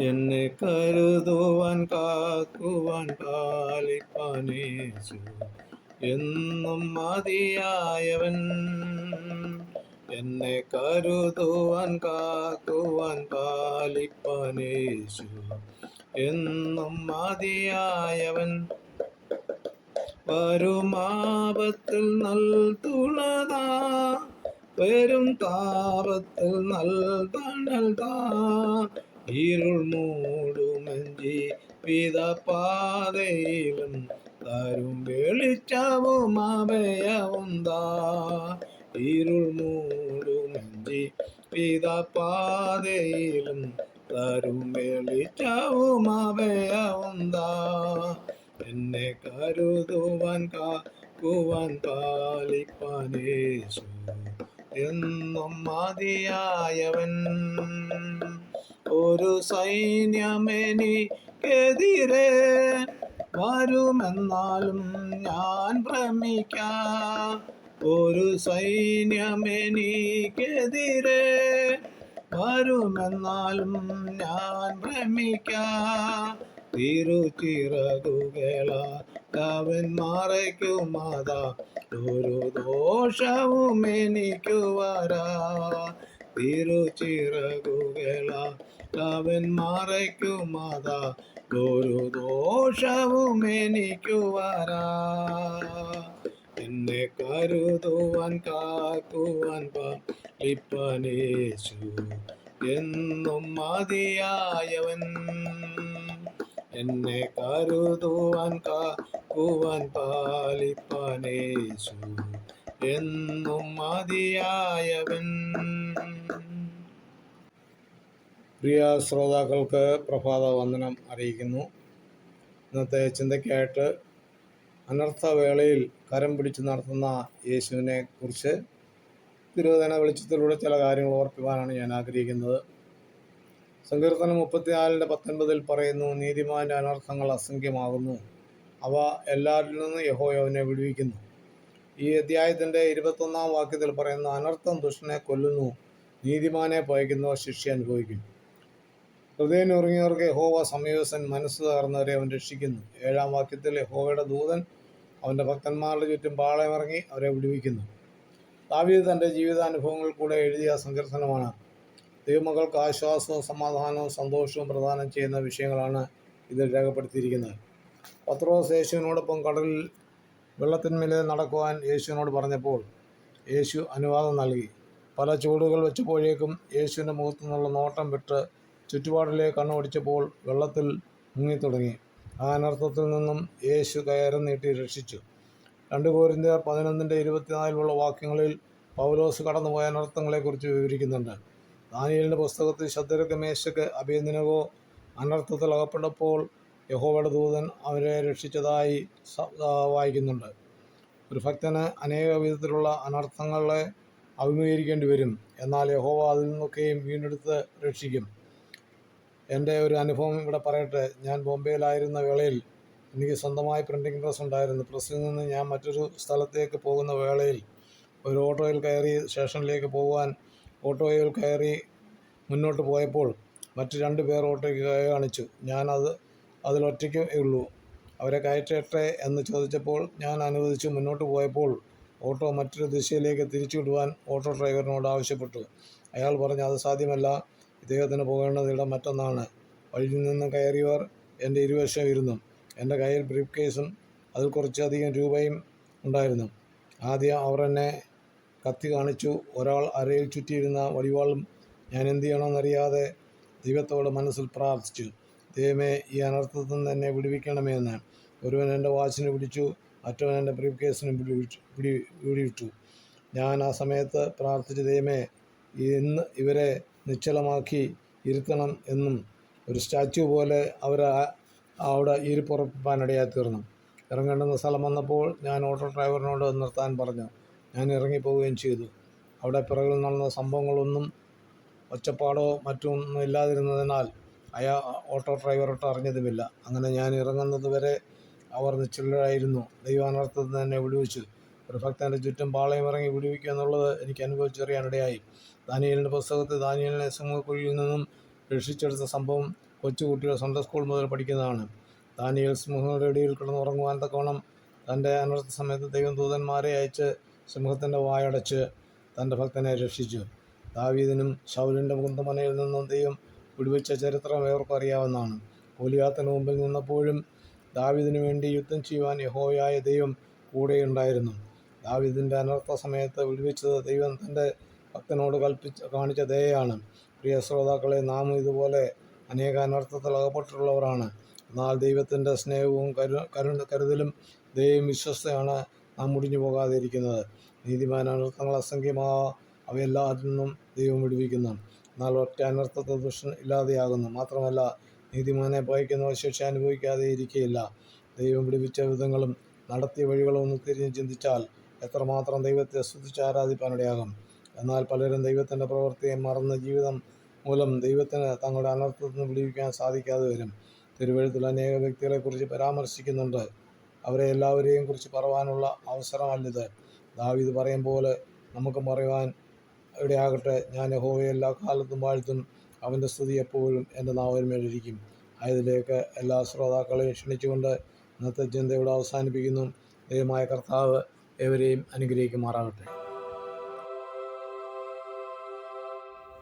എന്നെ കരുതുവാൻ കാക്കുവാൻ പാലിപ്പാനേശു എന്നും മതിയായവൻ. എന്നെ കരുതുവാൻ കാക്കുവാൻ പാലിപ്പാനേശു എന്നും മതിയായവൻ. വരുമാപത്തിൽ നൽ തുണതാ വരും താപത്തിൽ നൽ തണൽ താ ഇരുൾ മൂടുമഞ്ചി പാതയിലും തരും വെളിച്ചവും അഭയവും താ ഇരുൾ മൂടുമഞ്ചി പാതയിലും തരും വെളിച്ചവും അഭയവും താ എന്നെ കരുതുവാൻ കാക്കുവാൻ പാലിപ്പാനേശു എന്നും മതിയായവൻ. ഒരു സൈന്യമെനിക്കെതിരെ വരുമെന്നാലും ഞാൻ ഭ്രമിക്കാം. ഒരു സൈന്യമെനിക്കെതിരെ വരുമെന്നാലും ഞാൻ ഭ്രമിക്കാം. തിരുച്ചിറകുകള അവൻ മറയ്ക്കുമാതാ ഒരു ദോഷവും എനിക്കു വരാ. തിരുച്ചിറകുകള അവൻ മറയ്ക്കുമാതാ. ഒരു ദോഷവും എനിക്കു എന്നെ കരുതുവാൻ കാക്കുവാൻ പാലിപ്പനേശു. എന്നും മതിയായവൻ. എന്നെ കരുതുവാൻ കാക്കുവാൻ പാലിപ്പനേശു. എന്നും മതിയായവൻ. പ്രിയ ശ്രോതാക്കൾക്ക് പ്രഭാത വന്ദനം അറിയിക്കുന്നു. ഇന്നത്തെ ചിന്തയ്ക്കായിട്ട് അനർത്ഥവേളയിൽ കരം പിടിച്ച് നടത്തുന്ന യേശുവിനെ കുറിച്ച് തിരുവചന വെളിച്ചത്തിലൂടെ ചില കാര്യങ്ങൾ ഓർക്കുവാനാണ് ഞാൻ ആഗ്രഹിക്കുന്നത്. സങ്കീർത്തനം മുപ്പത്തിനാലിന്റെ പത്തൊൻപതിൽ പറയുന്നു നീതിമാന്റെ അനർത്ഥങ്ങൾ അസംഖ്യമാകുന്നു. അവ എല്ലാവരിൽ നിന്നും യഹോയോവിനെ വിടുവിക്കുന്നു. ഈ അധ്യായത്തിന്റെ ഇരുപത്തൊന്നാം വാക്യത്തിൽ പറയുന്ന അനർത്ഥം ദുഷ്ടനെ കൊല്ലുന്നു നീതിമാനെ പയക്കുന്നവർ ശിക്ഷ അനുഭവിക്കും ഹൃദയം ഉറങ്ങിയവർക്ക് യഹോവ സമീപസൻ മനസ്സ് തകർന്നവരെ അവൻ രക്ഷിക്കുന്നു. ഏഴാം വാക്യത്തിൽ യഹോവയുടെ ദൂതൻ അവന്റെ ഭക്തന്മാരുടെ ചുറ്റും പാളയമിറങ്ങി അവരെ വിടുവിക്കുന്നു. ദാവീദ് തന്റെ ജീവിതാനുഭവങ്ങൾ കൂടെ എഴുതിയ സങ്കീർത്തനമാണ്. ദൈവമകൾക്ക് ആശ്വാസവും സമാധാനവും സന്തോഷവും പ്രദാനം ചെയ്യുന്ന വിഷയങ്ങളാണ് ഇതിൽ രേഖപ്പെടുത്തിയിരിക്കുന്നത്. പത്രോസ് യേശുവിനോടൊപ്പം കടലിൽ വെള്ളത്തിന്മേലെ നടക്കുവാൻ യേശുവിനോട് പറഞ്ഞപ്പോൾ യേശു അനുവാദം നൽകി. പല ചൂടുകൾ വെച്ചപ്പോഴേക്കും യേശുവിന്റെ മുഖത്തു നിന്നുള്ള നോട്ടം വിട്ട് ചുറ്റുപാടിലേക്ക് കണ്ണോടിച്ചപ്പോൾ വെള്ളത്തിൽ മുങ്ങിത്തുടങ്ങി. ആ അനർത്ഥത്തിൽ നിന്നും യേശു കയറി നീട്ടി രക്ഷിച്ചു. രണ്ട് കോരിന്ത്യർ പതിനൊന്നിന്റെ ഇരുപത്തിനാലിലുള്ള വാക്യങ്ങളിൽ പൗലോസ് കടന്നുപോയ അനർത്ഥങ്ങളെക്കുറിച്ച് വിവരിക്കുന്നുണ്ട്. ദാനിയലിന്റെ പുസ്തകത്തിൽ ശദ്രക്ക് മേശക്ക് അഭിനന്ദനകോ അനർത്ഥത്തിൽ അകപ്പെട്ടപ്പോൾ യഹോവയുടെ ദൂതൻ അവരെ രക്ഷിച്ചതായി വായിക്കുന്നുണ്ട്. ഒരു ഭക്തന് അനേക വിധത്തിലുള്ള അനർത്ഥങ്ങളെ അഭിമുഖീകരിക്കേണ്ടി വരും. എന്നാൽ യഹോവ അതിൽ നിന്നൊക്കെയും വീണ്ടെടുത്ത് രക്ഷിക്കും. എന്റെ ഒരു അനുഭവം ഇവിടെ പറയട്ടെ. ഞാൻ ബോംബെയിലായിരുന്ന വേളയിൽ എനിക്ക് സ്വന്തമായി പ്രിന്റിംഗ് പ്രസ് ഉണ്ടായിരുന്നു. പ്രസ്സിൽ നിന്ന് ഞാൻ മറ്റൊരു സ്ഥലത്തേക്ക് പോകുന്ന വേളയിൽ ഒരു ഓട്ടോയിൽ കയറി സ്റ്റേഷനിലേക്ക് പോകുവാൻ ഓട്ടോയിൽ കയറി മുന്നോട്ട് പോയപ്പോൾ മറ്റു രണ്ട് പേർ ഓട്ടോയ്ക്ക് കാണിച്ചു. ഞാനത് അതിലൊറ്റയ്ക്കേ ഉള്ളൂ. അവരെ കയറ്റട്ടെ എന്ന് ചോദിച്ചപ്പോൾ ഞാൻ അനുവദിച്ചു. മുന്നോട്ട് പോയപ്പോൾ ഓട്ടോ മറ്റൊരു ദിശയിലേക്ക് തിരിച്ചു വിടുവാൻ ഓട്ടോ ഡ്രൈവറിനോട് ആവശ്യപ്പെട്ടു. അയാൾ പറഞ്ഞു അത് സാധ്യമല്ല. ഇദ്ദേഹത്തിന് പോകേണ്ടത് ഇടം മറ്റൊന്നാണ്. വഴിയിൽ നിന്ന് കയറിയവർ എന്റെ ഇരുവശം ഇരുന്നു. എന്റെ കയ്യിൽ ബ്രീഫ് കേസും അതിൽ കുറച്ചധികം രൂപയും ഉണ്ടായിരുന്നു. ആദ്യം അവർ എന്നെ കത്തി കാണിച്ചു. ഒരാൾ അരയിൽ ചുറ്റിയിരുന്ന വടിവാളും ഞാൻ എന്ത് ചെയ്യണമെന്നറിയാതെ ദൈവത്തോട് മനസ്സിൽ പ്രാർത്ഥിച്ചു. ദൈവമേ ഈ അനർത്ഥത്തിൽ നിന്ന് എന്നെ വിടുവിക്കണമേ എന്ന്. ഒരുവൻ എന്റെ വാച്ചിനെ പിടിച്ചു മറ്റവൻ എന്റെ ബ്രീഫ് കേസിന് പിടി പിടിവിട്ടു ഞാൻ ആ സമയത്ത് പ്രാർത്ഥിച്ചു ദൈവമേ ഇന്ന് ഇവരെ നിശ്ചലമാക്കി ഇരുത്തണം എന്നും ഒരു സ്റ്റാച്യു പോലെ അവർ അവിടെ ഇരിപ്പുറപ്പാനിടയായി തീർന്നു ഇറങ്ങേണ്ടുന്ന സ്ഥലം വന്നപ്പോൾ ഞാൻ ഓട്ടോ ഡ്രൈവറിനോട് നിർത്താൻ പറഞ്ഞു. ഞാൻ ഇറങ്ങിപ്പോവുകയും ചെയ്തു. അവിടെ പിറകിൽ നടന്ന സംഭവങ്ങളൊന്നും ഒച്ചപ്പാടോ മറ്റൊന്നും ഇല്ലാതിരുന്നതിനാൽ അയാ ഓട്ടോ ഡ്രൈവറോട്ട് അറിഞ്ഞതുമില്ല. അങ്ങനെ ഞാൻ ഇറങ്ങുന്നതുവരെ അവർ നിശ്ചലരായിരുന്നു. ദൈവാനർത്ഥത്തിന് തന്നെ വിടുവിച്ചു. ഒരു ഭക്തന്റെ ചുറ്റും പാളയം ഇറങ്ങി വിടുവിക്കുക എന്നുള്ളത് എനിക്ക് അനുഭവിച്ചറിയാനിടയായി. ദാനിയലിന്റെ പുസ്തകത്തിൽ ദാനിയലിനെ സിംഹക്കുഴിയിൽ നിന്നും രക്ഷിച്ചെടുത്ത സംഭവം കൊച്ചുകുട്ടികൾ സ്വന്തം സ്കൂൾ മുതൽ പഠിക്കുന്നതാണ്. ദാനിയൽ സിംഹങ്ങളുടെ ഇടയിൽ കിടന്നുറങ്ങുവാൻ തക്കവണ്ണം തന്റെ അനർത്ഥ സമയത്ത് ദൈവം ദൂതന്മാരെ അയച്ച് സിംഹത്തിന്റെ വായടച്ച് തന്റെ ഭക്തനെ രക്ഷിച്ചു. ദാവീദിനും ശൗലിന്റെ കുന്തമനയിൽ നിന്നും ദൈവം വിടുവിച്ച ചരിത്രം ഏവർക്കും അറിയാവുന്നതാണ്. ഗോലിയാത്തിന് മുമ്പിൽ നിന്നപ്പോഴും ദാവീദിനു വേണ്ടി യുദ്ധം ചെയ്യുവാൻ യഹോയായ ദൈവം കൂടെയുണ്ടായിരുന്നു. ദാവീദിന്റെ അനർത്ഥ സമയത്ത് വിടുവിച്ചത് ദൈവം തന്റെ ഭക്തനോട് കൽപ്പിച്ച് കാണിച്ച ദയാണ് പ്രിയ ശ്രോതാക്കളെ നാം ഇതുപോലെ അനേക അനർത്ഥത്തിൽ അകപ്പെട്ടിട്ടുള്ളവരാണ് എന്നാൽ ദൈവത്തിന്റെ സ്നേഹവും കരു കരു കരുതലും ദൈവം വിശ്വസ്തയാണ് നാം മുടിഞ്ഞു പോകാതെ ഇരിക്കുന്നത് നീതിമാൻ അനർത്ഥങ്ങൾ അസംഖ്യമാ അവയെല്ലാത്തിൽ നിന്നും ദൈവം വിടുവിക്കുന്നു. എന്നാൽ ഒറ്റ അനർത്ഥത്തെ ദുഷ്ടൻ ഇല്ലാതെയാകുന്നു. മാത്രമല്ല നീതിമാനെ ഭയക്കുന്നവ ശിക്ഷ അനുഭവിക്കാതെ ഇരിക്കുകയില്ല ദൈവം വിടുവിച്ച വിധങ്ങളും നടത്തിയ വഴികളും ഒന്ന് തിരിഞ്ഞ് ചിന്തിച്ചാൽ എത്രമാത്രം ദൈവത്തെ സ്തുതിച്ച് ആരാധിപ്പാനിടയാകും? എന്നാൽ പലരും ദൈവത്തിന്റെ പ്രവൃത്തിയെ മറന്ന് ജീവിതം മൂലം ദൈവത്തിന് തങ്ങളുടെ അനർത്ഥത്തിന് വിടുവിക്കാൻ സാധിക്കാതെ വരും. തിരുവഴുത്തിൽ അനേക വ്യക്തികളെക്കുറിച്ച് പരാമർശിക്കുന്നുണ്ട്. അവരെ എല്ലാവരെയും കുറിച്ച് പറവാനുള്ള അവസരമല്ലിത് ദാവിത് പറയും പോലെ നമുക്ക് പറയുവാൻ ഇടയാകട്ടെ. ഞാൻ യഹോവയെ എല്ലാ കാലത്തും വാഴ്ത്തും. അവന്റെ സ്തുതി എപ്പോഴും എന്റെ നാവിന്മേലിരിക്കും. ആയതിലേക്ക് എല്ലാ ശ്രോതാക്കളെയും ക്ഷണിച്ചുകൊണ്ട് ഇന്നത്തെ ചിന്ത ഇവിടെ അവസാനിപ്പിക്കുന്നു. ദൈവമായ കർത്താവ് ഏവരെയും അനുഗ്രഹിക്കുമാറാകട്ടെ.